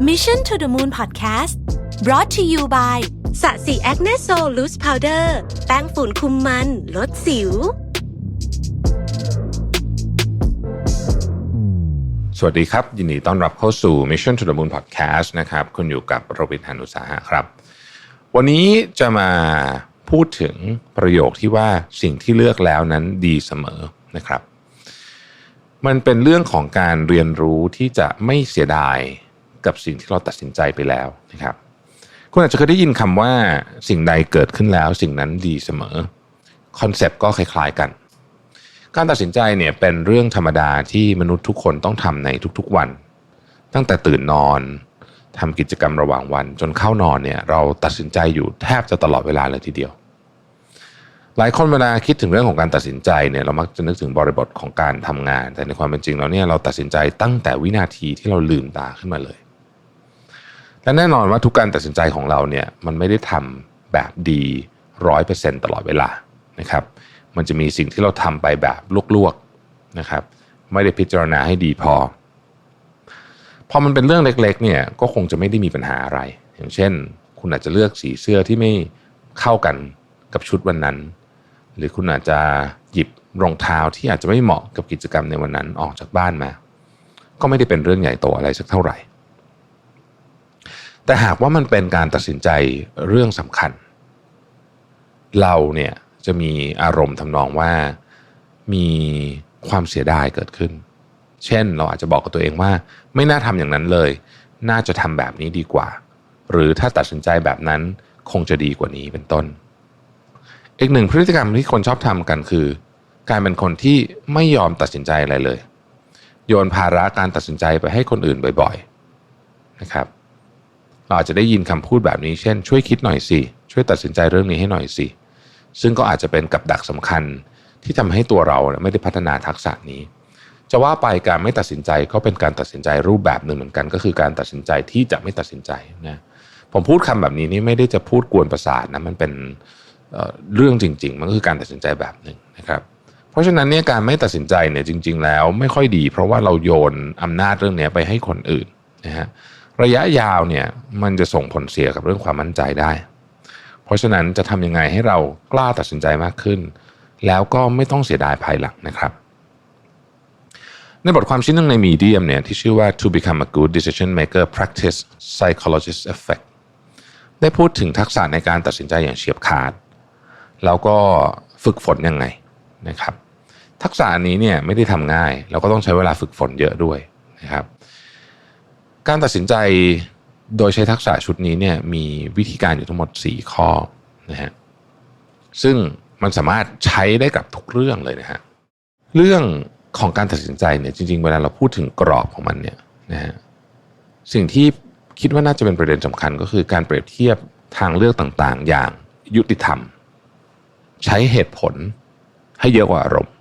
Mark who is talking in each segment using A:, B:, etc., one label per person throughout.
A: Mission to the Moon Podcast brought to you by สะสีแอคเนสโซลูสพาวเดอร์แป้งฝุ่นคุมมัน ลดสิว
B: สวัสดีครับ ยินดีต้อนรับเข้าสู่ Mission to the Moon Podcast นะครับ คุณอยู่กับโรบินฮานุสาหะครับ วันนี้จะมาพูดถึงประโยคที่ว่าสิ่งที่เลือกแล้วนั้นดีเสมอนะครับ มันเป็นเรื่องของการเรียนรู้ที่จะไม่เสียดาย กับสิ่งที่เราตัดสินใจไปแล้วนะครับคุณอาจจะเคยได้ยินคำว่าสิ่งใดเกิดขึ้นแล้ว สิ่งนั้นดีเสมอคอนเซปต์ก็คล้ายๆกัน การตัดสินใจเนี่ยเป็นเรื่องธรรมดาที่มนุษย์ทุกคนต้องทำในทุกๆวัน ตั้งแต่ตื่นนอนทำกิจกรรมระหว่างวัน จนเข้านอนเนี่ยเราตัดสินใจอยู่แทบจะตลอดเวลาเลยทีเดียว หลายคนเวลาคิดถึงเรื่องของการตัดสินใจเนี่ยเรามักจะนึกถึงบริบทของการทำงาน แต่ในความเป็นจริงแล้วเนี่ยเราตัดสินใจตั้งแต่วินาทีที่เราลืมตาขึ้นมาเลย และแน่นอนว่าทุกการตัดสินใจของเราเนี่ยมันไม่ได้ทำแบบดีร้อยเปอร์เซ็นตลอดเวลานะครับ มันจะมีสิ่งที่เราทำไปแบบลวกๆนะครับ ไม่ได้พิจารณาให้ดีพอ พอมันเป็นเรื่องเล็กๆเนี่ยก็คงจะไม่ได้มีปัญหาอะไร อย่างเช่น คุณอาจจะเลือกสีเสื้อที่ไม่เข้ากันกับชุดวันนั้น หรือคุณอาจจะหยิบรองเท้าที่อาจจะไม่เหมาะกับกิจกรรมในวันนั้นออกจากบ้านมา ก็ไม่ได้เป็นเรื่องใหญ่โตอะไรสักเท่าไหร่ แต่หากว่ามันเป็นการตัดสินใจเรื่องสำคัญ เราเนี่ยจะมีอารมณ์ทำนองว่ามีความเสียดายเกิดขึ้น เช่นเราอาจจะบอกกับตัวเองว่า ไม่น่าทำอย่างนั้นเลย น่าจะทำแบบนี้ดีกว่า หรือถ้าตัดสินใจแบบนั้นคงจะดีกว่านี้เป็นต้น อีกหนึ่งพฤติกรรมที่คนชอบทำกันคือ การเป็นคนที่ไม่ยอมตัดสินใจอะไรเลย โยนภาระการตัดสินใจไปให้คนอื่นบ่อย ๆ นะครับ เราอาจจะได้ยินคำพูดแบบนี้ เช่น ช่วยคิดหน่อยสิช่วยตัดสินใจเรื่องนี้ให้หน่อยสิซึ่งก็อาจจะเป็นกับดักสำคัญที่ทำให้ตัวเราไม่ได้พัฒนาทักษะนี้ จะว่าไปการไม่ตัดสินใจก็เป็นการตัดสินใจรูปแบบหนึ่งเหมือนกัน ก็คือการตัดสินใจที่จะไม่ตัดสินใจนะผมพูดคำแบบนี้นี่ไม่ได้จะพูดกวนประสาทนะมันเป็นเรื่องจริง ๆ มันก็คือการตัดสินใจแบบหนึ่งนะครับ เพราะฉะนั้นเนี่ยการไม่ตัดสินใจเนี่ยจริง ๆ แล้วไม่ค่อยดี เพราะว่าเราโยนอำนาจเรื่องนี้ไปให้คนอื่นนะฮะ ระยะยาวเนี่ยมันจะส่งผลเสียกับเรื่องความมั่นใจได้ เพราะฉะนั้นจะทำยังไงให้เรากล้าตัดสินใจมากขึ้น แล้วก็ไม่ต้องเสียดายภายหลังนะครับ ในบทความชิ้นหนึ่งในมีเดียมเนี่ยที่ชื่อว่า to become a good decision maker practice psychologist effect ได้พูดถึงทักษะในการตัดสินใจอย่างเฉียบขาด แล้วก็ฝึกฝนยังไงนะครับ ทักษะนี้เนี่ยไม่ได้ทำง่าย แล้วก็ต้องใช้เวลาฝึกฝนเยอะด้วยนะครับ การตัดสินใจโดยใช้ทักษะชุดนี้เนี่ยมีวิธีการอยู่ทั้งหมด 4 ข้อนะฮะซึ่งมันสามารถใช้ได้กับทุกเรื่องเลยนะฮะเรื่องของการตัดสินใจเนี่ยจริง ๆ เวลาเราพูดถึงกรอบของมันเนี่ยนะฮะสิ่งที่คิดว่าน่าจะเป็นประเด็นสำคัญก็คือการเปรียบเทียบทางเลือกต่างๆ อย่างยุติธรรม ใช้เหตุผลให้เยอะกว่าอารมณ์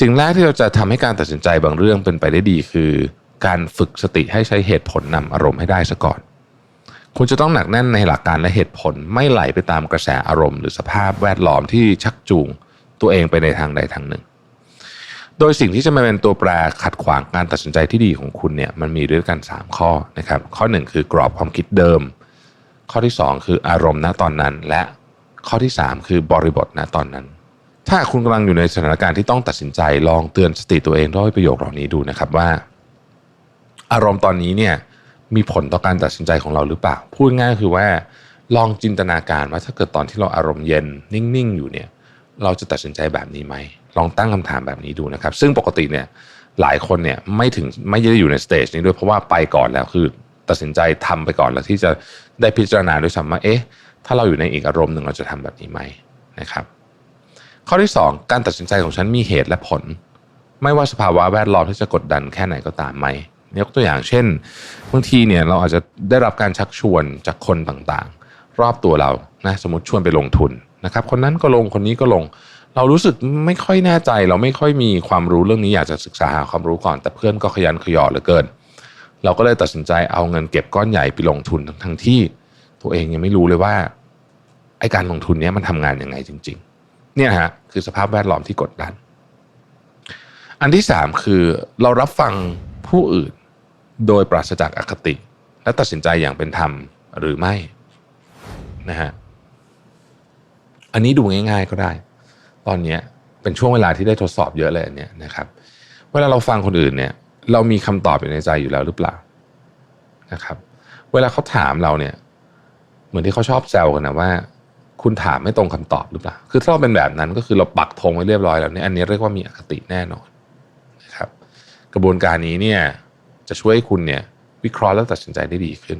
B: สิ่งแรกที่เราจะทำให้การตัดสินใจบางเรื่องเป็นไปได้ดีคือ การฝึกสติให้ใช้เหตุผลนำอารมณ์ให้ได้ซะก่อน คุณจะต้องหนักแน่นในหลักการและเหตุผลไม่ไหลไปตามกระแสอารมณ์หรือสภาพแวดล้อมที่ชักจูงตัวเองไปในทางใดทางหนึ่ง โดยสิ่งที่จะมาเป็นตัวแปรขัดขวางการตัดสินใจที่ดีของคุณเนี่ยมันมีด้วยกัน 3 ข้อนะครับข้อ 1 คือกรอบความคิดเดิม ข้อที่ 2 คืออารมณ์ณตอนนั้น และข้อที่ 3 คือบริบทณตอนนั้นถ้าคุณกำลังอยู่ในสถานการณ์ที่ต้องตัดสินใจลองเตือนสติตัวเองด้วยประโยคเหล่านี้ดูนะครับว่า อารมณ์ตอนนี้เนี่ยมีผลต่อการตัดสินใจของเราหรือเปล่า พูดง่ายคือว่า ลองจินตนาการว่าถ้าเกิดตอนที่เราอารมณ์เย็นนิ่งๆ อยู่เนี่ย เราจะตัดสินใจแบบนี้ไหมลองตั้งคำถามแบบนี้ดูนะครับ ซึ่งปกติเนี่ยหลายคนเนี่ยไม่ถึงไม่ได้อยู่ในสเตจนี้ด้วยเพราะว่าไปก่อนแล้วคือ ตัดสินใจทำไปก่อนแล้วที่จะได้พิจารณาด้วยซ้ำว่าเอ๊ะถ้าเราอยู่ในอีกอารมณ์หนึ่งเราจะทำแบบนี้ไหมนะครับ ข้อที่ 2 การตัดสินใจของฉันมีเหตุและผล ไม่ว่าสภาวะแวดล้อมที่จะกดดันแค่ไหนก็ตามไหม ยกตัวอย่างเช่นบางทีเนี่ยเราอาจจะได้รับการชักชวนจากคนต่างๆ รอบตัวเรานะสมมติชวนไปลงทุนนะครับ คนนั้นก็ลงคนนี้ก็ลง เรารู้สึกไม่ค่อยแน่ใจ เราไม่ค่อยมีความรู้เรื่องนี้อยากจะศึกษาหาความรู้ก่อน แต่เพื่อนก็ขยันขยอเหลือเกิน เราก็เลยตัดสินใจเอาเงินเก็บก้อนใหญ่ไปลงทุนทั้งที่ ตัวเองยังไม่รู้เลยว่าไอการลงทุนนี้มันทำงานยังไงจริง ๆ เนี่ยฮะคือสภาพแวดล้อมที่กดดัน อันที่สามคือเรารับฟังผู้อื่น โดยปราศจากอคติ และตัดสินใจอย่างเป็นธรรมหรือไม่นะฮะอันนี้ดูง่าย ๆก็ได้ ตอนเนี้ยเป็นช่วงเวลาที่ได้ทดสอบเยอะเลยอันเนี่ยนะครับ เวลาเราฟังคนอื่นเนี่ย เรามีคำตอบอยู่ในใจอยู่แล้วหรือเปล่านะครับ เวลาเขาถามเราเนี่ย เหมือนที่เขาชอบแซวกันนะว่า คุณถามไม่ตรงคำตอบหรือเปล่า คือถ้าเราเป็นแบบนั้นก็คือเราปักธงไว้เรียบร้อยแล้วเนี่ยอันนี้เรียกว่ามีอคติแน่นอนนะครับ กระบวนการนี้เนี่ย จะช่วยให้คุณเนี่ยวิเคราะห์และตัดสินใจได้ดีขึ้น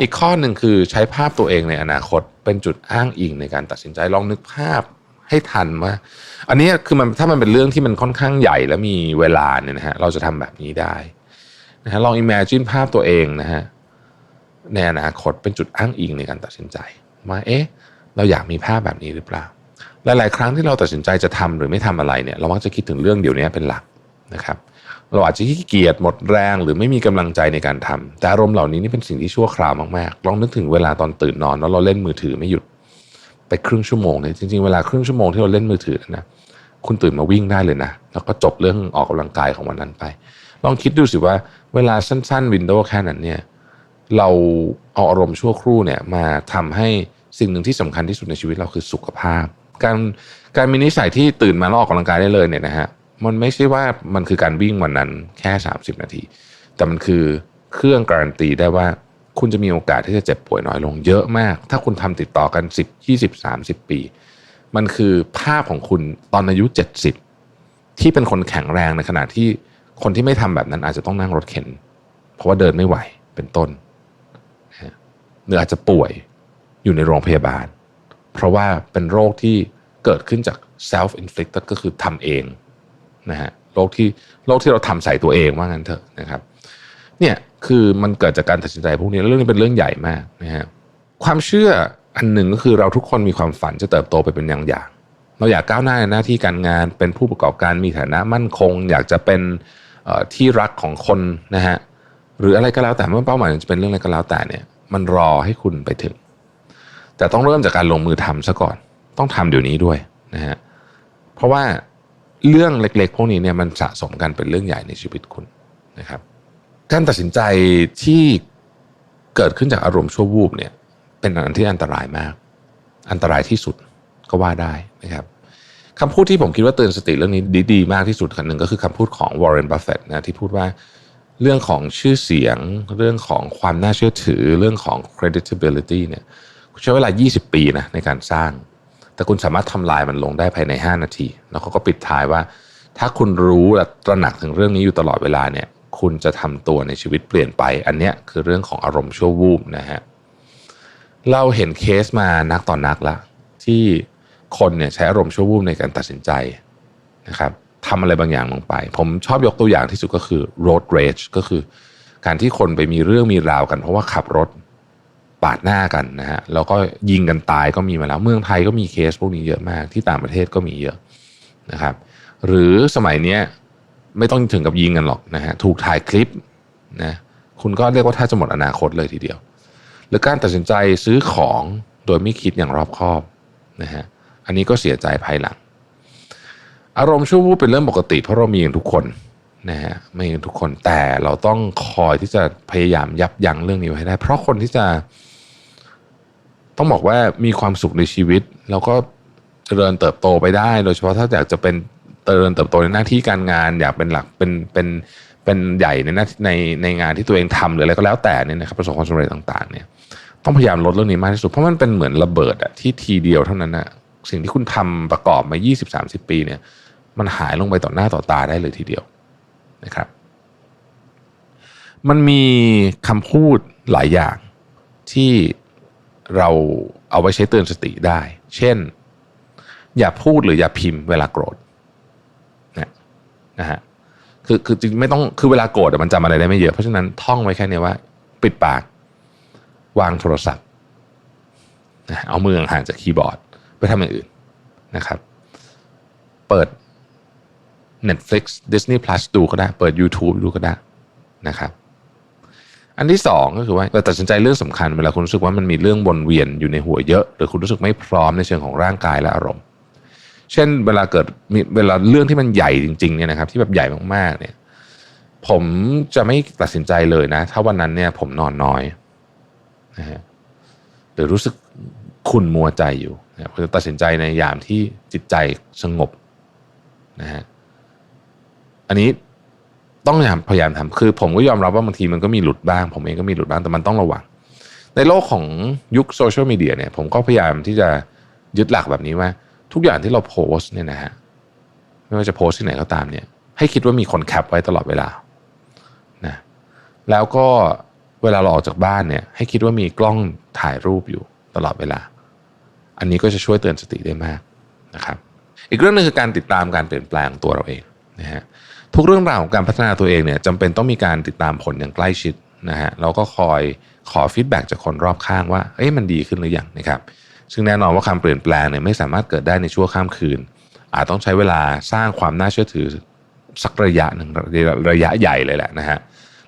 B: อีกข้อหนึ่งคือใช้ภาพตัวเองในอนาคตเป็นจุดอ้างอิงในการตัดสินใจลองนึกภาพให้ทันว่า อันนี้คือมันถ้ามันเป็นเรื่องที่มันค่อนข้างใหญ่และมีเวลาเนี่ยนะฮะเราจะทำแบบนี้ได้นะฮะลอง imagine ภาพตัวเองนะฮะในอนาคตเป็นจุดอ้างอิงในการตัดสินใจว่าเอ๊ะ เราอยากมีภาพแบบนี้หรือเปล่า หลาย ๆ ครั้งที่เราตัดสินใจจะทำหรือไม่ทำอะไรเนี่ย เรามักจะคิดถึงเรื่องเดี๋ยวนี้เป็นหลักนะครับ เราอาจจะขี้เกียจหมดแรงหรือไม่มีกำลังใจในการทำแต่อารมณ์เหล่านี้นี่เป็นสิ่งที่ชั่วคราวมากๆลองนึกถึงเวลาตอนตื่นนอนแล้วเราเล่นมือถือไม่หยุดไปครึ่งชั่วโมงเนี่ยจริงๆเวลาครึ่งชั่วโมงที่เราเล่นมือถือนะคุณตื่นมาวิ่งได้เลยนะ แล้วก็จบเรื่องออกกำลังกายของวันนั้นไป ลองคิดดูสิว่าเวลาสั้นๆวินโดว์แค่นั้นเนี่ยเราเอาอารมณ์ชั่วครู่เนี่ยมาทำให้สิ่งหนึ่งที่สำคัญที่สุดในชีวิตเราคือสุขภาพ การการมีนิสัยที่ตื่นมาแล้วออกกำลังกายได้เลยเนี่ยนะฮะ มันไม่ใช่ว่ามันคือการวิ่งวันนั้นแค่ 30 นาที แต่มันคือเครื่องการันตีได้ว่าคุณจะมีโอกาสที่จะเจ็บป่วยน้อยลงเยอะมาก ถ้าคุณทำติดต่อกัน 10 20 30 ปี มันคือภาพของคุณตอนอายุ 70 ที่เป็นคนแข็งแรงในขณะที่คนที่ไม่ทำแบบนั้นอาจจะต้องนั่งรถเข็น เพราะว่าเดินไม่ไหวเป็นต้นนะฮะหรืออาจจะป่วยอยู่ในโรงพยาบาล เพราะว่าเป็นโรคที่เกิดขึ้นจาก self inflicted ก็คือทำเอง นะฮะโรคที่โรคที่เราทำใส่ตัวเองว่างั้นเถอะนะครับเนี่ยคือมันเกิดจากการตัดสินใจพวกนี้เรื่องนี้เป็นเรื่องใหญ่มากนะฮะความเชื่ออันหนึ่งก็คือเราทุกคนมีความฝันจะเติบโตไปเป็นอย่างอย่างเราอยากก้าวหน้าในหน้าที่การงานเป็นผู้ประกอบการมีฐานะมั่นคง อยากจะเป็นที่รักของคนนะฮะหรืออะไรก็แล้วแต่เมื่อเป้าหมายจะเป็นเรื่องอะไรก็แล้วแต่เนี่ย มันรอให้คุณไปถึง แต่ต้องเริ่มจากการลงมือทำซะก่อน ต้องทำเดี๋ยวนี้ด้วยนะฮะเพราะว่า เรื่องเล็ก ๆ พวกนี้เนี่ยมันสะสมกันเป็นเรื่องใหญ่ในชีวิตคุณนะครับการตัดสินใจที่เกิดขึ้นจากอารมณ์ชั่ววูบเนี่ย เป็นอันที่อันตรายมาก อันตรายที่สุดก็ว่าได้นะครับคำพูดที่ผมคิดว่าเตือนสติเรื่องนี้ดีๆมากที่สุดคันหนึ่งก็คือคำพูดของวอร์เรนบัฟเฟตต์นะที่พูดว่าเรื่องของชื่อเสียง เรื่องของความน่าเชื่อถือ เรื่องของ credibility เนี่ยใช้เวลา 20 ปีนะในการสร้าง แต่คุณสามารถทำลายมันลงได้ภายใน 5 นาที แล้วเขาก็ปิดท้ายว่า ถ้าคุณรู้และตระหนักถึงเรื่องนี้อยู่ตลอดเวลาเนี่ย คุณจะทำตัวในชีวิตเปลี่ยนไป อันเนี้ยคือเรื่องของอารมณ์ชั่ววูบนะฮะเราเห็นเคสมานักต่อนนักละที่คนเนี่ยใช้อารมณ์ชั่ววูบในการตัดสินใจนะครับทำอะไรบางอย่างลงไป ผมชอบยกตัวอย่างที่สุดก็คือ road rage ก็คือ การที่คนไปมีเรื่องมีราวกันเพราะว่าขับรถ ปาดหน้ากันนะฮะแล้วก็ยิงกันตายก็มีมาแล้ว เมืองไทยก็มีเคสพวกนี้เยอะมากที่ต่างประเทศก็มีเยอะนะครับ หรือสมัยเนี้ยไม่ต้องถึงกับยิงกันหรอกนะฮะถูกถ่ายคลิปนะคุณก็เรียกว่าถ้าจะหมดอนาคตเลยทีเดียว หรือการตัดสินใจซื้อของโดยไม่คิดอย่างรอบคอบนะฮะอันนี้ก็เสียใจภายหลัง อารมณ์ชั่ววูบเป็นเรื่องปกติ เพราะเรามีอย่างทุกคนนะฮะม่อย่างทุกคนแต่เราต้องคอยที่จะพยายามยับยั้งเรื่องนี้ไว้ให้ได้ เพราะคนที่จะ ต้องบอกว่ามีความสุขในชีวิต แล้วก็เจริญเติบโตไปได้ โดยเฉพาะถ้าอยากจะเป็นเจริญเติบโตในหน้าที่การงาน อยากเป็นหลักเป็นเป็นเป็นใหญ่ในหน้าในในงานที่ตัวเองทำหรืออะไรก็แล้วแต่เนี่ยนะครับประสบความสำเร็จต่าง ๆ เนี่ย ต้องพยายามลดเรื่องนี้มากที่สุดเพราะมันเป็นเหมือนระเบิดอะที่ทีเดียวเท่านั้นอะสิ่งที่คุณทำประกอบมา 20-30 ปีเนี่ย มันหายลงไปต่อหน้าต่อตาได้เลยทีเดียวนะครับ มันมีคำพูดหลายอย่างที่ เราเอาไว้ใช้เตือนสติได้ เช่น อย่าพูดหรืออย่าพิมพ์เวลาโกรธนะนะฮะคือคือจริงไม่ต้องคือเวลาโกรธมันจำอะไรได้ไม่เยอะ เพราะฉะนั้นท่องไว้แค่เนี้ว่า ปิดปาก วางโทรศัพท์นะเอามือห่างจากคีย์บอร์ด ไปทำอย่างอื่นนะครับ เปิด Netflix Disney Plus ดูก็ได้ เปิด YouTube ดูก็ได้นะครับ อันที่สองก็คือว่าเราตัดสินใจเรื่องสำคัญเวลาคุณรู้สึกว่ามันมีเรื่องวนเวียนอยู่ในหัวเยอะ หรือคุณรู้สึกไม่พร้อมในเชิงของร่างกายและอารมณ์ เช่น เวลาเกิดมีเวลาเรื่องที่มันใหญ่จริงๆเนี่ยนะครับ ที่แบบใหญ่มากๆเนี่ย ผมจะไม่ตัดสินใจเลยนะ ถ้าวันนั้นเนี่ย ผมนอนน้อยนะฮะหรือรู้สึกขุ่นมัวใจอยู่นะผมจะตัดสินใจในยามที่จิตใจสงบนะฮะอันนี้ ต้องพยายามพยายามทำคือ ผมก็ยอมรับว่าบางทีมันก็มีหลุดบ้าง ผมเองก็มีหลุดบ้างแต่มันต้องระวัง ในโลกของยุคโซเชียลมีเดียเนี่ยผมก็พยายามที่จะยึดหลักแบบนี้ว่า ทุกอย่างที่เราโพสเนี่ยนะฮะไม่ว่าจะโพสที่ไหนก็ตามเนี่ย ให้คิดว่ามีคนแคปไว้ตลอดเวลานะแล้วก็เวลาเราออกจากบ้านเนี่ย ให้คิดว่ามีกล้องถ่ายรูปอยู่ตลอดเวลา อันนี้ก็จะช่วยเตือนสติได้มากนะครับ อีกเรื่องหนึงคือการติดตามการเปลี่ยนแปลงตัวเราเองนะฮะ ทุกเรื่องราวของการพัฒนาตัวเองเนี่ยจำเป็นต้องมีการติดตามผลอย่างใกล้ชิดนะฮะแล้วก็คอยขอฟีดแบ็กจากคนรอบข้างว่าเอ้ยมันดีขึ้นหรือยังนะครับซึ่งแน่นอนว่าการเปลี่ยนแปลงเนี่ยไม่สามารถเกิดได้ในชั่วข้ามคืน อาจต้องใช้เวลาสร้างความน่าเชื่อถือสักระยะหนึ่งระยะใหญ่เลยแหละนะฮะ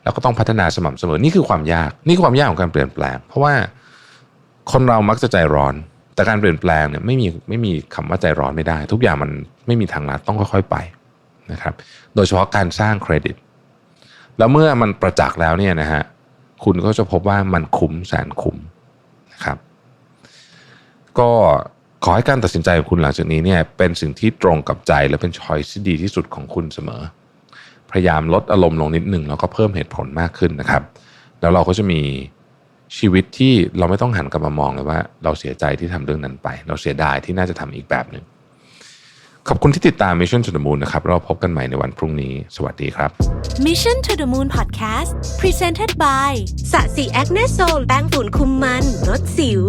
B: แล้วก็ต้องพัฒนาสม่ำเสมอนี่คือความยากนี่คือความยากของการเปลี่ยนแปลง เพราะว่าคนเรามักจะใจร้อน แต่การเปลี่ยนแปลงเนี่ยไม่มีไม่มีคำว่าใจร้อนไม่ได้ ทุกอย่างมันไม่มีทางลัดต้องค่อยๆไป นะครับโดยเฉพาะการสร้างเครดิต แล้วเมื่อมันประจักษ์แล้วเนี่ยนะฮะคุณก็จะพบว่ามันคุ้มแสนคุ้มนะครับ ก็ขอให้การตัดสินใจของคุณหลังจากนี้เนี่ยเป็นสิ่งที่ตรงกับใจและเป็นช้อยที่ดีที่สุดของคุณเสมอ พยายามลดอารมณ์ลงนิดหนึ่งแล้วก็เพิ่มเหตุผลมากขึ้นนะครับ แล้วเราก็จะมีชีวิตที่เราไม่ต้องหันกลับมามองเลยว่า เราเสียใจที่ทำเรื่องนั้นไป เราเสียดายที่น่าจะทำอีกแบบหนึ่ง ขอบคุณที่ติดตาม Mission to the Moon นะครับ เราพบกันใหม่ในวันพรุ่งนี้ สวัสดีครับ
A: Mission to the Moon Podcast Presented by สะสีแอคเนโซลแป้งฝุ่นคุมมันลดสิว